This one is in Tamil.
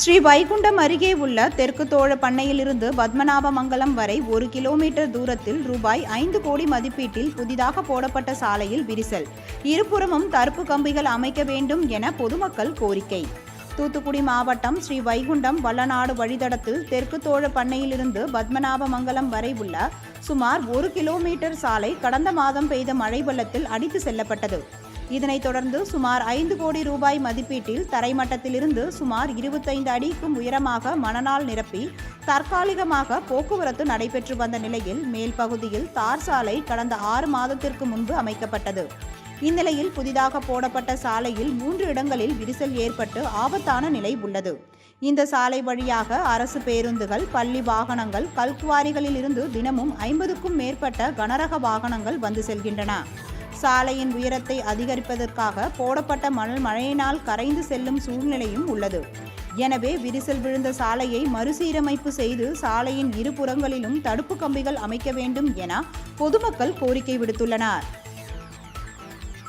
ஸ்ரீ வைகுண்டம் அருகே உள்ள தெற்கு தோழ பண்ணையிலிருந்து பத்மநாபமங்கலம் வரை ஒரு கிலோமீட்டர் தூரத்தில் ரூபாய் ஐந்து கோடி மதிப்பீட்டில் புதிதாக போடப்பட்ட சாலையில் விரிசல். இருபுறமும் தடுப்பு கம்பிகள் அமைக்க வேண்டும் என பொதுமக்கள் கோரிக்கை. தூத்துக்குடி மாவட்டம் ஸ்ரீ வைகுண்டம் வல்லநாடு வழித்தடத்தில் தெற்கு தோழ பண்ணையிலிருந்து பத்மநாபமங்கலம் வரை உள்ள சுமார் ஒரு கிலோமீட்டர் சாலை கடந்த மாதம் பெய்த மழை வெள்ளத்தில் அடித்து செல்லப்பட்டது. இதனைத் தொடர்ந்து சுமார் ஐந்து கோடி ரூபாய் மதிப்பீட்டில் தரைமட்டத்திலிருந்து சுமார் இருபத்தைந்து அடிக்கும் உயரமாக மணலால் நிரப்பி தற்காலிகமாக போக்குவரத்து நடைபெற்று வந்த நிலையில் மேல் பகுதியில் தார் சாலை கடந்த ஆறு மாதத்திற்கு முன்பு அமைக்கப்பட்டது. இந்நிலையில் புதிதாக போடப்பட்ட சாலையில் மூன்று இடங்களில் விரிசல் ஏற்பட்டு ஆபத்தான நிலை உள்ளது. இந்த சாலை வழியாக அரசு பேருந்துகள் பள்ளி வாகனங்கள் கல்குவாரிகளில் இருந்து தினமும் ஐம்பதுக்கும் மேற்பட்ட கனரக வாகனங்கள் வந்து செல்கின்றன. சாலையின் உயரத்தை அதிகரிப்பதற்காக போடப்பட்ட மணல் மழையினால் கரைந்து செல்லும் சூழ்நிலையும் உள்ளது. எனவே விரிசல் விழுந்த சாலையை மறுசீரமைப்பு செய்து சாலையின் இருபுறங்களிலும் தடுப்பு கம்பிகள் அமைக்க வேண்டும் என பொதுமக்கள் கோரிக்கை விடுத்துள்ளனர்.